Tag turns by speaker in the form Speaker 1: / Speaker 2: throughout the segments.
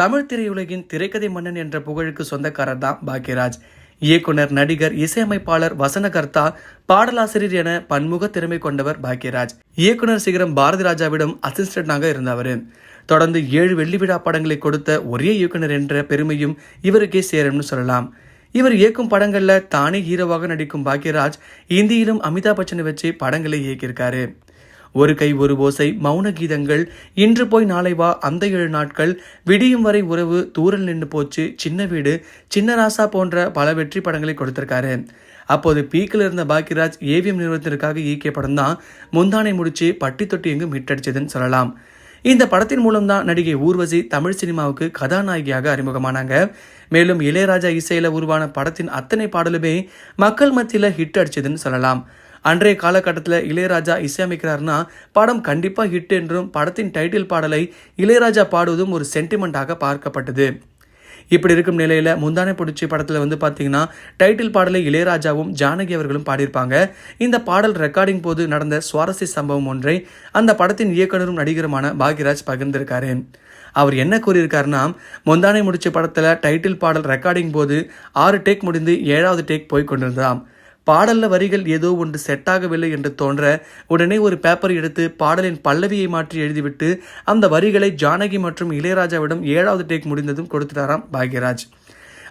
Speaker 1: தமிழ் திரையுலகின் திரைக்கதை மன்னன் என்ற புகழுக்கு சொந்தக்காரர் தான் பாக்யராஜ். இயக்குனர் நடிகர் இசையமைப்பாளர் வசனகர்த்தா பாடலாசிரியர் என பன்முக திறமை கொண்டவர் பாக்யராஜ். இயக்குனர் சிகரம் பாரதி ராஜாவிடம் அசிஸ்டண்டாக இருந்தவர். தொடர்ந்து ஏழு வெள்ளி விழா படங்களை கொடுத்த ஒரே இயக்குனர் என்ற பெருமையும் இவருக்கே சேரும்னு சொல்லலாம். இவர் இயக்கும் படங்களில் தானே ஹீரோவாக நடிக்கும் பாக்யராஜ் இந்தியிலும் அமிதாப் பச்சனை வச்சு படங்களை இயக்கியிருக்காரு. ஒரு கை ஒரு ஓசை மௌன கீதங்கள் இன்று போய் நாளை வா அந்த ஏழு நாட்கள் விடியும் வரை உறவு தூரல் நின்று போச்சு சின்ன வீடு சின்ன ராசா போன்ற பல வெற்றி படங்களை கொடுத்திருக்காரு. அப்போது பீக்கில் இருந்த பாக்யராஜ் ஏவிஎம் நிறுவனத்திற்காக இயக்கிய படம் தான் முந்தானை முடிச்சு பட்டி தொட்டி எங்கும் ஹிட்டடிச்சதுன்னு சொல்லலாம். இந்த படத்தின் மூலம்தான் நடிகை ஊர்வசி தமிழ் சினிமாவுக்கு கதாநாயகியாக அறிமுகமானாங்க. மேலும் இளையராஜா இசையில உருவான படத்தின் அத்தனை பாடலுமே மக்கள் மத்தியில் ஹிட் அடிச்சதுன்னு சொல்லலாம். அன்றைய காலகட்டத்தில் இளையராஜா இசையமைக்கிறாருன்னா படம் கண்டிப்பாக ஹிட் என்றும் படத்தின் டைட்டில் பாடலை இளையராஜா பாடுவதும் ஒரு சென்டிமெண்ட்டாக பார்க்கப்பட்டது. இப்படி இருக்கும் நிலையில் முந்தானை பிடிச்சி படத்தில் வந்து பார்த்தீங்கன்னா டைட்டில் பாடலை இளையராஜாவும் ஜானகி அவர்களும் பாடியிருப்பாங்க. இந்த பாடல் ரெக்கார்டிங் போது நடந்த சுவாரஸ்ய சம்பவம் ஒன்றை அந்த படத்தின் இயக்குனரும் நடிகருமான பாக்யராஜ் பகிர்ந்திருக்காரு. அவர் என்ன கூறியிருக்காருன்னா முந்தானை முடிச்ச படத்தில் டைட்டில் பாடல் ரெக்கார்டிங் போது ஆறு டேக் முடிந்து ஏழாவது டேக் போய் கொண்டிருந்தாம் பாடல்ல வரிகள் ஏதோ ஒன்று செட் ஆகவில்லை என்று தோன்ற உடனே ஒரு பேப்பர் எடுத்து பாடலின் பல்லவியை மாற்றி எழுதிவிட்டு அந்த வரிகளை ஜானகி மற்றும் இளையராஜாவிடம் ஏழாவது டேக் முடிந்ததும் கொடுத்துட்டாராம் பாக்யராஜ்.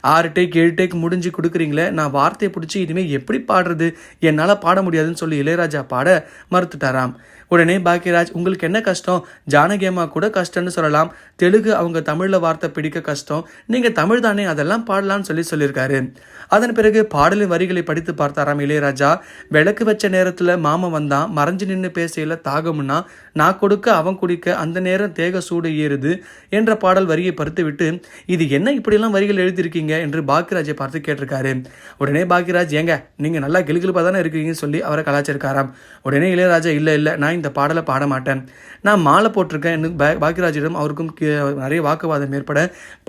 Speaker 1: ஆறு டேக் ஏழு டேக் முடிஞ்சு கொடுக்குறீங்களே நான் வார்த்தையை பிடிச்சி இனிமேல் எப்படி பாடுறது? என்னால் பாட முடியாதுன்னு சொல்லி இளையராஜா பாட மறுத்துட்டாராம். உடனே பாக்யராஜ் உங்களுக்கு என்ன கஷ்டம்? ஜானகி அம்மா கூட கஷ்டம்னு சொல்லலாம். தெலுங்கு அவங்க தமிழில் வார்த்தை பிடிக்க கஷ்டம். நீங்கள் தமிழ் தானே அதெல்லாம் பாடலாம்னு சொல்லி சொல்லியிருக்காரு. அதன் பிறகு பாடலின் வரிகளை படித்து பார்த்தாராம் இளையராஜா. விளக்கு வச்ச நேரத்தில் மாமன் வந்தான். மறைஞ்சு நின்று பேசையில் தாகம்னா நான் கொடுக்க அவன் குடிக்க அந்த நேரம் தேக சூடு ஏறுது என்ற பாடல் வரியை பருத்து விட்டு இது என்ன இப்படியெல்லாம் வரிகள் எழுதியிருக்கீங்க? என்று பாக்யராஜை பார்த்து கேட்டிருக்காரு. உடனே பாக்யராஜ் ஏங்க நீங்கள் நல்லா கிளுகிழுப்பாக தானே இருக்கிறீங்கன்னு சொல்லி அவரை கலாச்சிருக்காராம் உடனே இளையராஜா இல்லை இல்லை நான் இந்த பாடலை பாட மாட்டேன். நான் மாலை போட்டிருக்கேன் என்று பாக்யராஜிடம் அவருக்கும் நிறைய வாக்குவாதம் ஏற்பட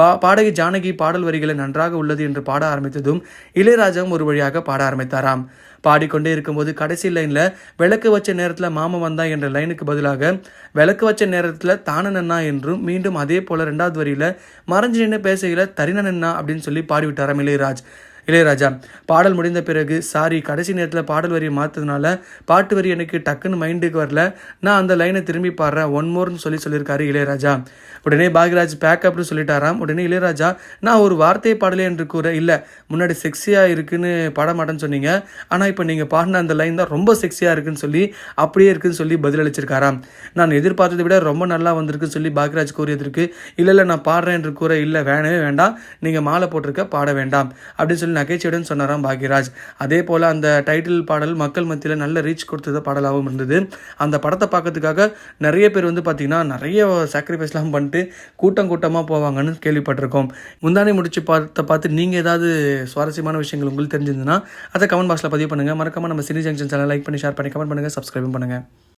Speaker 1: பா பாடகி ஜானகி பாடல் வரிகளை நன்றாக உள்ளது என்று பாட ஆரம்பித்ததும் இளையராஜாவும் ஒரு வழியாக பாட ஆரம்பித்தாராம். பாடிக்கொண்டே இருக்கும்போது கடைசி லைனில் விளக்கு வச்ச நேரத்தில் மாமன் வந்தா என்ற லைனுக்கு பதிலாக விளக்கு வச்ச நேரத்தில் தானனண்ணா என்றும் மீண்டும் அதே போல் ரெண்டாவது வரியில் மறைஞ்சு நின்று பேசுகையில் தரினனண்ணா அப்படின்னு சொல்லி பாடிவிட்டாராம் இளையராஜ் இளையராஜா பாடல் முடிந்த பிறகு சாரி கடைசி நேரத்தில் பாடல் வரியை மாற்றதுனால பாட்டு வரி எனக்கு டக்குன்னு மைண்டுக்கு வரல. நான் அந்த லைனை திரும்பி பாடுறேன். ஒன் மோர்னு சொல்லி சொல்லியிருக்காரு இளையராஜா. உடனே பாக்யராஜ் பேக்கப்னு சொல்லிட்டாராம். உடனே இளையராஜா நான் ஒரு வார்த்தை பாடலே என்று கூற இல்லை முன்னாடி செக்ஸியாக இருக்குன்னு பாட மாட்டேன்னு சொன்னீங்க. ஆனால் இப்போ நீங்கள் பாடின அந்த லைன் தான் ரொம்ப செக்ஸியாக இருக்குன்னு சொல்லி அப்படியே இருக்குன்னு சொல்லி பதிலளிச்சிருக்காராம். நான் எதிர்பார்த்ததை விட ரொம்ப நல்லா வந்திருக்குன்னு சொல்லி பாக்யராஜ் கூறியதற்கு இல்லை இல்லை நான் பாடுறேன் என்று கூற இல்லை வேணவே வேண்டாம். நீங்கள் மாலை போட்டிருக்க பாட வேண்டாம். அப்படின்னு சொல்லி நகைச்சுவையுடன் சொன்னாராம் பாக்யராஜ். அதே போல் அந்த டைட்டில் பாடல் மக்கள் மத்தியில் நல்ல ரீச் கொடுத்தது பாடலாகவும் இருந்தது. அந்த படத்தை பார்க்கறதுக்காக நிறைய பேர் வந்து பார்த்திங்கன்னா நிறைய சாக்ரிஃபைஸ்லாம் பண்ணிட்டு கூட்டம் கூட்டமாக போவாங்கன்னு கேள்விப்பட்டிருக்கோம். முந்தானே முடிச்சு பார்த்த பார்த்து நீங்கள் ஏதாவது சுவாரஸ்யமான விஷயங்கள் உங்களுக்கு தெரிஞ்சிருந்ததுன்னா அதை கமெண்ட் பாக்ஸில் பதிவு பண்ணுங்கள் மறக்காமல் நம்ம சினி ஜங்ஷன் சேனல் லைக் பண்ணி ஷேர் பண்ணி கமெண்ட் பண்ணுங்கள் சப்ஸ்கிரைபும் பண்ணுங்கள்